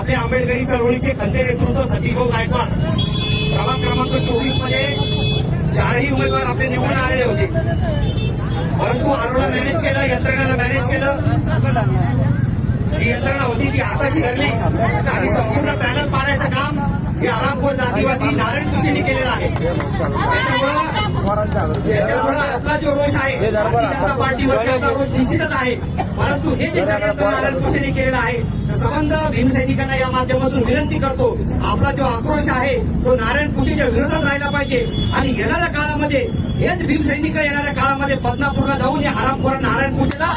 आपले आंबेडकरी चळवळीचे खंते नेतृत्व सतीभाऊ गायकवाड. प्रभाग क्रमांक चोवीसमध्ये चारही उमेदवार आपले निवडून आलेले होते. परंतु आरोला मॅनेज केलं यंत्रणेला मॅनेज केलं. जी यंत्रणा होती ती हाताशी धरली आणि संपूर्ण पॅनल पाडायचं काम हे आरामखोर जातीवादी नारायण कुशीने केलेलं आहे. त्याच्यामुळं आपला जो रोष आहे भारतीय जनता पार्टीवरती आपला रोष निश्चितच आहे. परंतु हे जे षडयंत्र नारायण कुशेने केलेलं आहे संबंध भीमसैनिकांना या माध्यमातून विनंती करतो आपला जो आक्रोश आहे तो नारायण कुशेच्या विरोधात राहिला पाहिजे. आणि येणाऱ्या काळामध्ये हेच भीमसैनिक येणाऱ्या काळामध्ये बदनापूरला जाऊन या हरामखोर नारायण कुशेला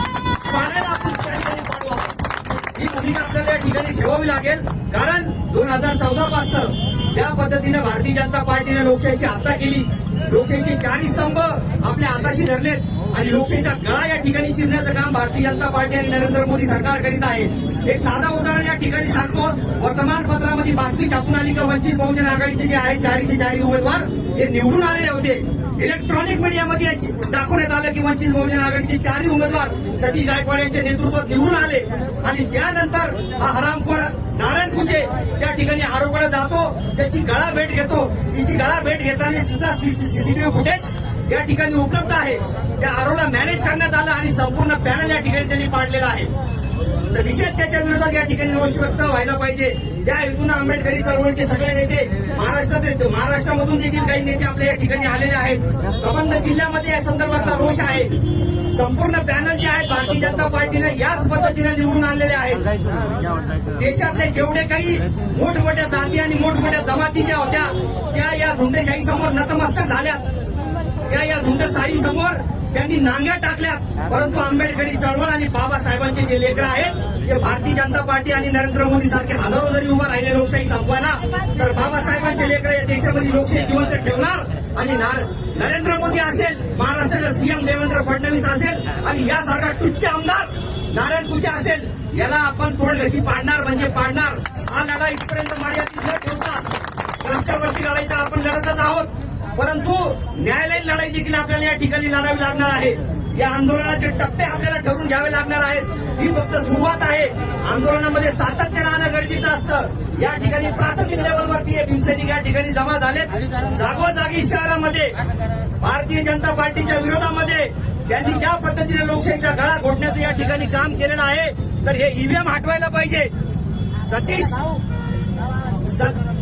पाडायला आपण त्या ठिकाणी पाडू आहोत. ही भूमिका आपल्याला या ठिकाणी ठेवावी लागेल कारण दोन हजार चौदा पासून ज्या पद्धतीने भारतीय जनता पार्टीने लोकशाहीची हत्या केली. लोकशाहीचे चारही स्तंभ आपल्या हाताशी धरलेत. आणि लोकशाहीचा गळा या ठिकाणी चिरण्याचं काम भारतीय जनता पार्टी आणि नरेंद्र मोदी सरकार करीत आहे. एक साधा उदाहरण या ठिकाणी सांगतो. वर्तमानपत्रामध्ये बातमी छापून आली का वंचित बहुजन आघाडीचे जे आहे चारीचे चारी उमेदवार हे निवडून आलेले होते. इलेक्ट्रॉनिक मीडियामध्ये दाखवण्यात आलं की वंचित बहुजन आघाडीचे चारही उमेदवार सतीश गायकवाड यांच्या नेतृत्वात निवडून आले. आणि त्यानंतर हा हरामखोर नारायण कुचे त्या ठिकाणी आरोपाला जातो त्याची गळा भेट घेतो. तिची गळा भेट घेताना सुद्धा सीसीटीव्ही फुटेज या ठिकाणी उपलब्ध आहे. त्या आरोला मॅनेज करण्यात आलं आणि संपूर्ण पॅनल या ठिकाणी त्यांनी पाडलेला आहे. तर निषेध त्याच्या विरोधात या ठिकाणी रोष व्यक्त व्हायला पाहिजे. त्या हेतून आंबेडकरी चळवळीचे सगळे नेते महाराष्ट्रात येत- महाराष्ट्रामधून देखील काही नेते आपल्या या ठिकाणी आलेले आहेत. संबंध जिल्ह्यामध्ये या संदर्भातला रोष आहे. संपूर्ण पॅनल जे आहेत भारतीय जनता पार्टीने याच पद्धतीने निवडून आणलेले आहेत. देशातले जेवढे काही मोठमोठ्या जाती आणि मोठमोठ्या जमाती ज्या होत्या त्या या झुंडेशाही समोर नतमस्तक झाल्या त्या या झुंडेशाही समोर त्यांनी नांग्या टाकल्या. परंतु आंबेडकरी चळवळ आणि बाबासाहेबांचे जे लेकर आहेत ते भारतीय जनता पार्टी आणि नरेंद्र मोदी सारखे हजारो जरी उभं राहिले लोकशाही संपवायला तर बाबासाहेबांचे लेकर या देशामध्ये लोकशाही जिवंत ठेवणार. आणि नार- नरेंद्र मोदी असेल महाराष्ट्राचा सीएम देवेंद्र फडणवीस असेल आणि यासारखा तुच्छ आमदार नारायण पूजा असेल याला आपण तोड कशी पाडणार म्हणजे पाडणार. हा लढा इथपर्यंत मर्यादित न ठेवता रस्त्यावरची लढाई तर आपण लढतच आहोत. परंतु न्यायालयीन लढाई देखील आपल्याला या ठिकाणी लढावी लागणार आहे. या आंदोलनाचे टप्पे आपल्याला ठरवून घ्यावे लागणार आहेत. ही फक्त सुरुवात आहे. आंदोलनामध्ये सातत्य राहणं गरजेचं असतं. या ठिकाणी प्राथमिक लेवलवरती हे भीमसैनिक या ठिकाणी जमा झालेत. जागोजागी शहरामध्ये भारतीय जनता पार्टीच्या विरोधामध्ये त्यांनी ज्या पद्धतीने लोकशाहीचा गळा घोटण्याचं या ठिकाणी काम केलेलं आहे तर हे ईव्हीएम हटवायला पाहिजे. सतीश? सत-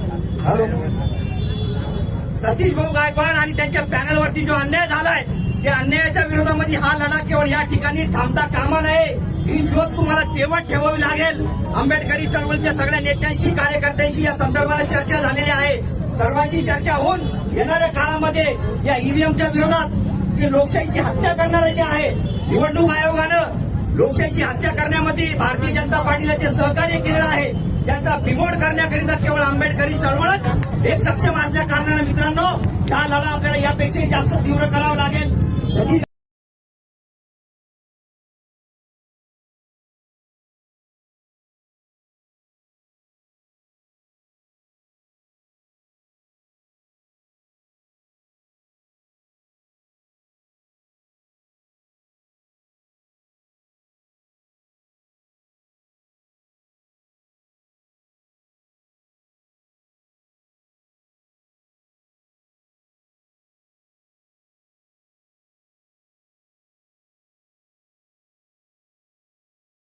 सतीश भाऊ गायकवाड आणि त्यांच्या पॅनलवरती जो अन्याय झालाय त्या अन्यायाच्या विरोधामध्ये हा लढा केवळ या ठिकाणी थांबता कामा नये. ही ज्योत तुम्हाला तेवट ठेवावी लागेल. आंबेडकरी चळवळीच्या सगळ्या नेत्यांशी कार्यकर्त्यांशी या संदर्भात चर्चा झालेली आहे. सर्वांची चर्चा होऊन येणाऱ्या काळामध्ये या ईव्हीएमच्या विरोधात जे लोकशाहीची हत्या करणारे जे आहे निवडणूक आयोगानं लोकशाहीची हत्या करण्यामध्ये भारतीय जनता पार्टीला जे सहकार्य केलेलं आहे त्याचा बिमोड करण्याकरिता केवळ आंबेडकरी चळवळच एक सक्षम असल्या कारणानं मित्रांनो हा लढा आपल्याला यापेक्षाही जास्त तीव्र करावा लागेल.